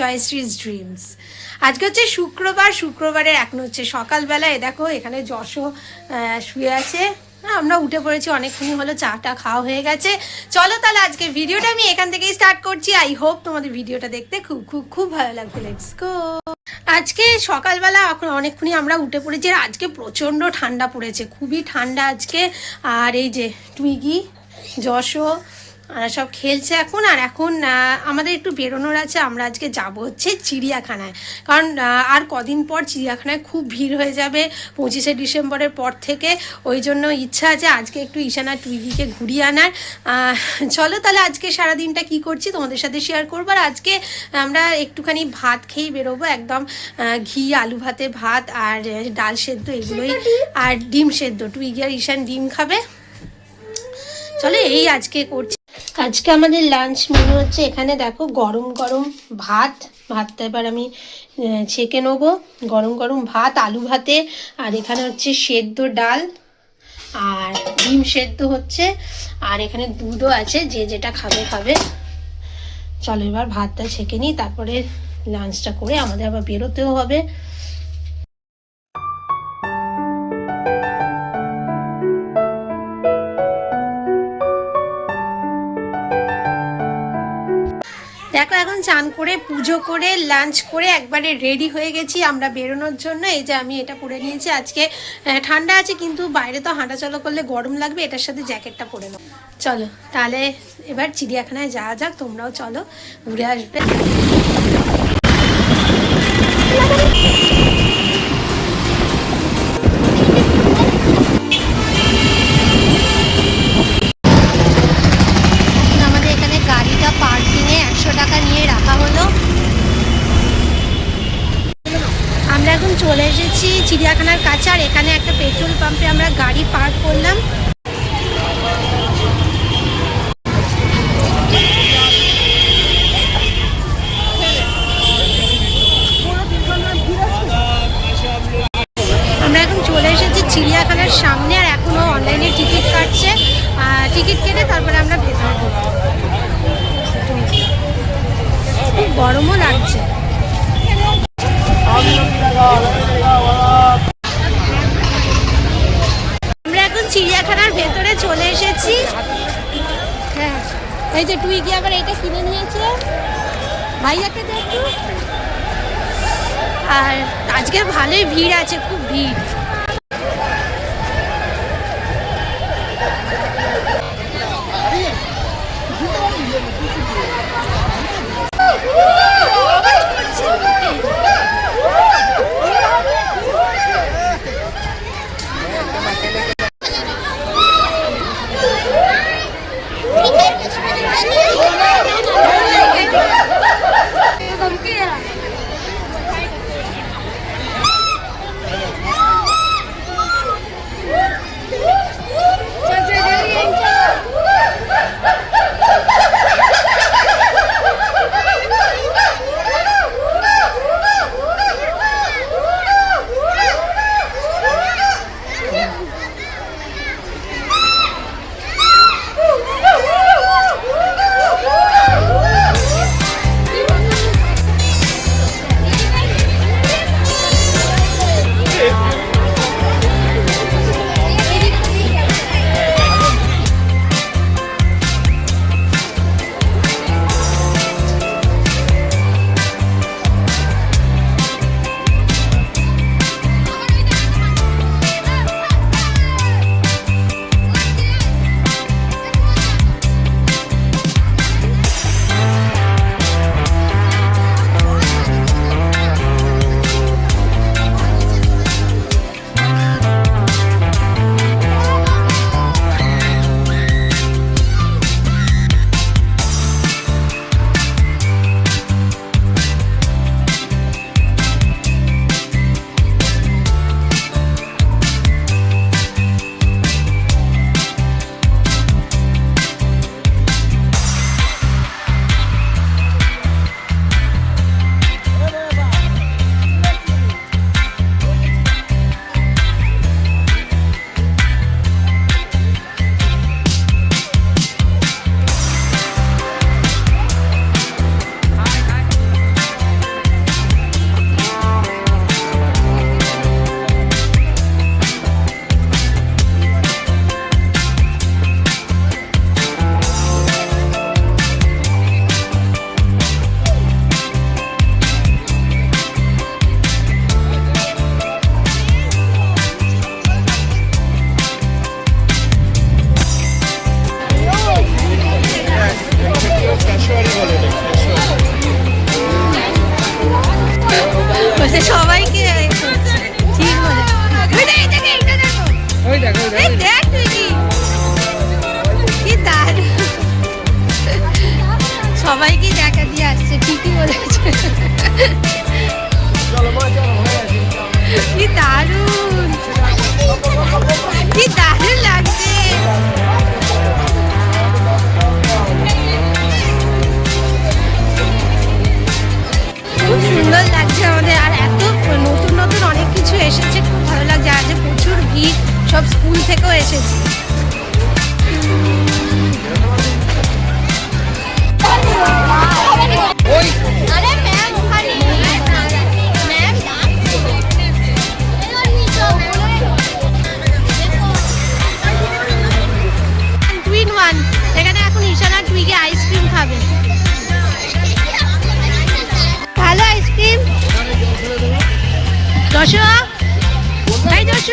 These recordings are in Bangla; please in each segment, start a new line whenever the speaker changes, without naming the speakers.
জয়শ্রীজ ড্রিমস আজকে হচ্ছে শুক্রবার শুক্রবারের এখন হচ্ছে সকালবেলা এ দেখো এখানে যশো শুয়ে আছে। হ্যাঁ, আমরা উঠে পড়েছি অনেকক্ষণই হলো চাটা খাওয়া হয়ে গেছে। চলো তাহলে আজকে ভিডিওটা আমি এখান থেকেই স্টার্ট করছি। আই হোপ তোমাদের ভিডিওটা দেখতে খুব খুব খুব ভালো লাগবে। লেটস গো আজকে সকালবেলা এখন অনেকক্ষণই আমরা উঠে পড়েছি আর আজকে প্রচণ্ড ঠান্ডা পড়েছে খুবই ঠান্ডা আজকে। আর এই যে টুইগি যশো আর সব খেলছে এখন আর এখন আমাদের একটু বেরোনোর আছে আমরা আজকে যাব হচ্ছে চিড়িয়াখানায়। কারণ আর কদিন পর চিড়িয়াখানায় খুব ভিড় হয়ে যাবে পঁচিশে ডিসেম্বরের পর থেকে। ওই জন্য ইচ্ছা আছে আজকে একটু ঈশানা টুইগিকে ঘুরিয়ে আনার। চলো তাহলে আজকে সারাদিনটা কি করছি তোমাদের সাথে শেয়ার করব। আর আজকে আমরা একটুখানি ভাত খেয়েই বেরোবো একদম ঘি আলু ভাতে ভাত আর ডাল সেদ্ধ এগুলোই। আর ডিম সেদ্ধ টুইগি আর ঈশান ডিম খাবে। চলো এই আজকে করছি। আজকে আমাদের লাঞ্চ মেনু হচ্ছে এখানে দেখো গরম গরম ভাত। ভাতটা এবার আমি ছেঁকে নেব। গরম গরম ভাত, আলু ভাতে, আর এখানে হচ্ছে সেদ্ধ ডাল, আর ডিম সেদ্ধ হচ্ছে, আর এখানে দুধও আছে, যে যেটা খাবে খাবে। চলো এবার ভাতটা ছেঁকে নিই, তারপরে লাঞ্চটা করে আমাদের আবার বেরোতেও হবে। চান করে, পুজো করে লাঞ্চ করে একবারে রেডি হয়ে গেছি আমরা বেরোনোর জন্য। এই যে আমি এটা পরে নিয়েছি। আজকে ঠান্ডা আছে কিন্তু বাইরে তো হাঁটাচলা করলে গরম লাগবে, এটার সাথে জ্যাকেটটা পরে নেব চলো, তাহলে এবার চিড়িয়াখানায় যাওয়া যাক, তোমরাও চলো, ঘুরে আসবে। চিড়িয়াখানার কাছে আর এখানে একটা পেট্রোল পাম্পে আমরা গাড়ি পার্ক করলাম। চিড়িয়াখানার ভেতরে চলে এসেছি। হ্যাঁ এই যে তুই কি আবার এটা কিনে নিয়েছে। ভাইয়াকে দেখ। আর আজকে ভালোই ভিড় আছে, খুব ভিড়। এসেছি। এখানে এখন ঈশানা টুইগে আইসক্রিম খাবে। ভালো আইসক্রিম দশ এই দশ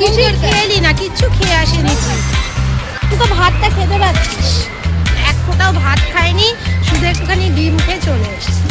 কিছু
খেয়েলি না, কিচ্ছু খেয়ে আসেনি তুই। তো ভাতটা খেতে পারছিস। এক ফোঁটাও ভাত খাইনি, শুধু একটুখানি ডিম খেয়ে চলে এসেছি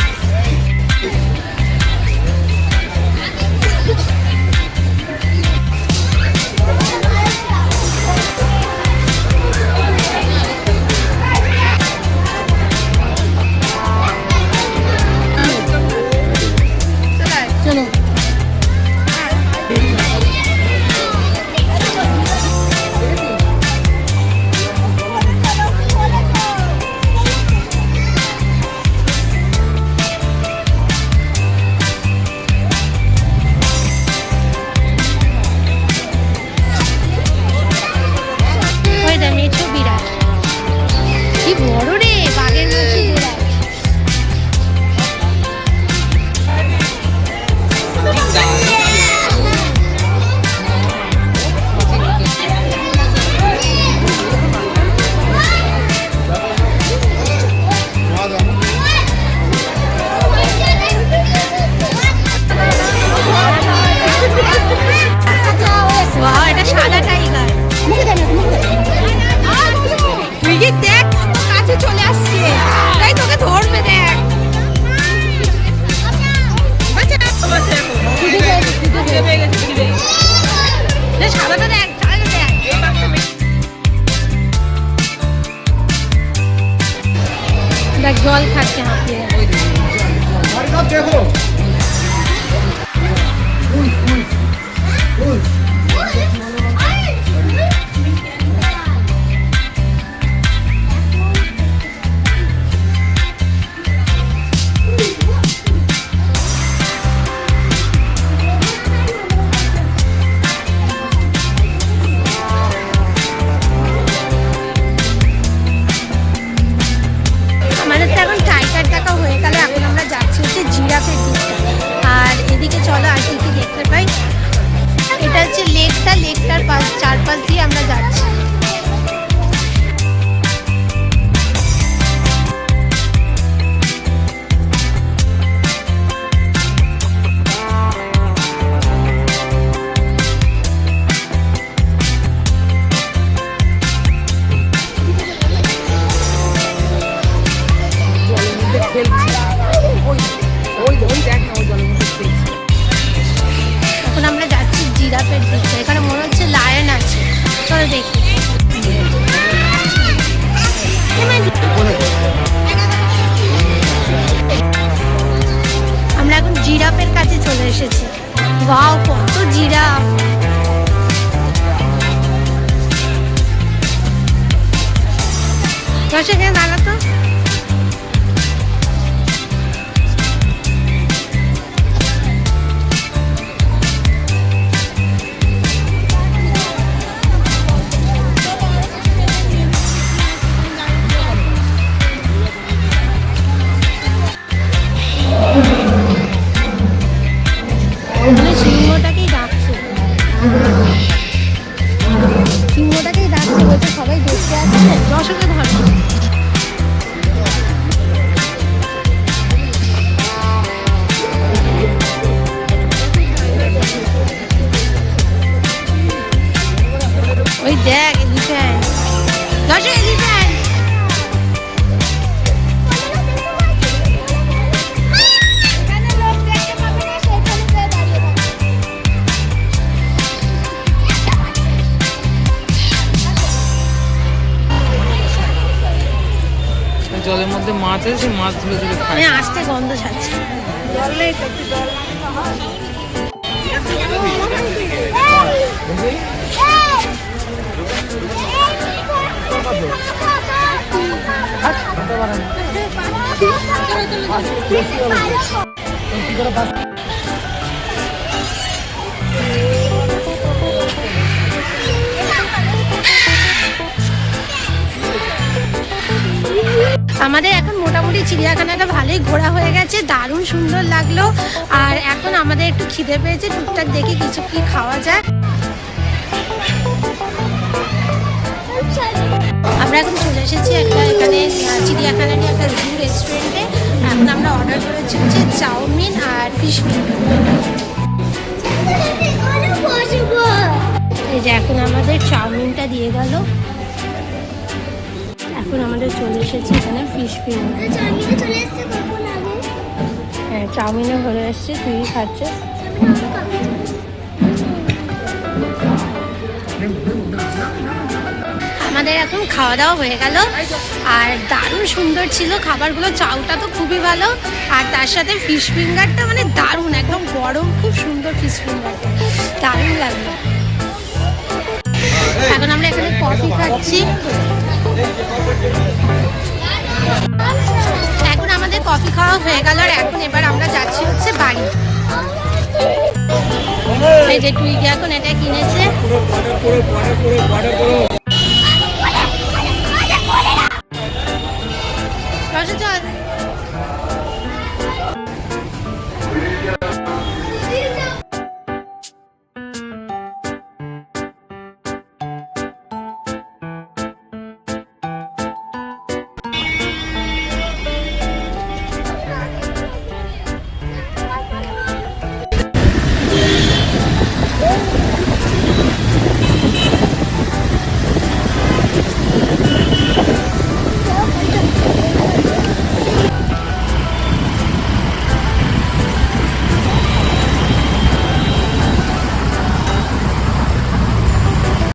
লেকটার পাশ চারপাশ দিয়ে আমরা যাচ্ছি। জিরাফের দৃশ্য এখানে মনে হচ্ছে লায়ন আছে। চলো দেখি। আমরা এখন জিরাফের কাছে চলে এসেছি। বাও কত জিরাফ
সেখানে
দাঁড়াতো। আছে সেই মাছ ধরে ধরে খায়।
আমি আসতে গন্ধ ছাড়ছি। আমাদের এখন মোটামুটি চিড়িয়াখানাটা ভালোই ঘোরা হয়ে গেছে দারুণ সুন্দর লাগল। আর এখন আমাদের একটু খিদে পেয়েছে টুকটাক দেখি কিছু কি খাওয়া যায়। আমরা এখন চলে এসেছি একটা এখানে আহ, নিয়ে একটা জু রেস্টুরেন্টে এখন আমরা অর্ডার করেছি হচ্ছে চাউমিন আর ফিশ এই যে এখন আমাদের চাউমিনটা দিয়ে গেল। এখন আমাদের চলে এসেছে এখানে ফিশ ফিঙ্গার হ্যাঁ চাউমিনও ঘরে এসছে তুই খাচ্ছে আমাদের এখন খাওয়া দাওয়া হয়ে গেল। আর দারুণ সুন্দর ছিল খাবারগুলো চাউটা তো খুবই ভালো। আর তার সাথে ফিশ ফিঙ্গারটা মানে দারুণ একদম গরম খুব সুন্দর ফিশ ফিঙ্গারটা দারুণ লাগল। এখন আমরা এখানে কফি খাচ্ছি। এখন আমাদের কফি খাওয়া হয়ে গেল আর এখন এবার আমরা যাচ্ছি হচ্ছে বাড়ি। এই যে তুই এখন এটা কিনেছে।
চল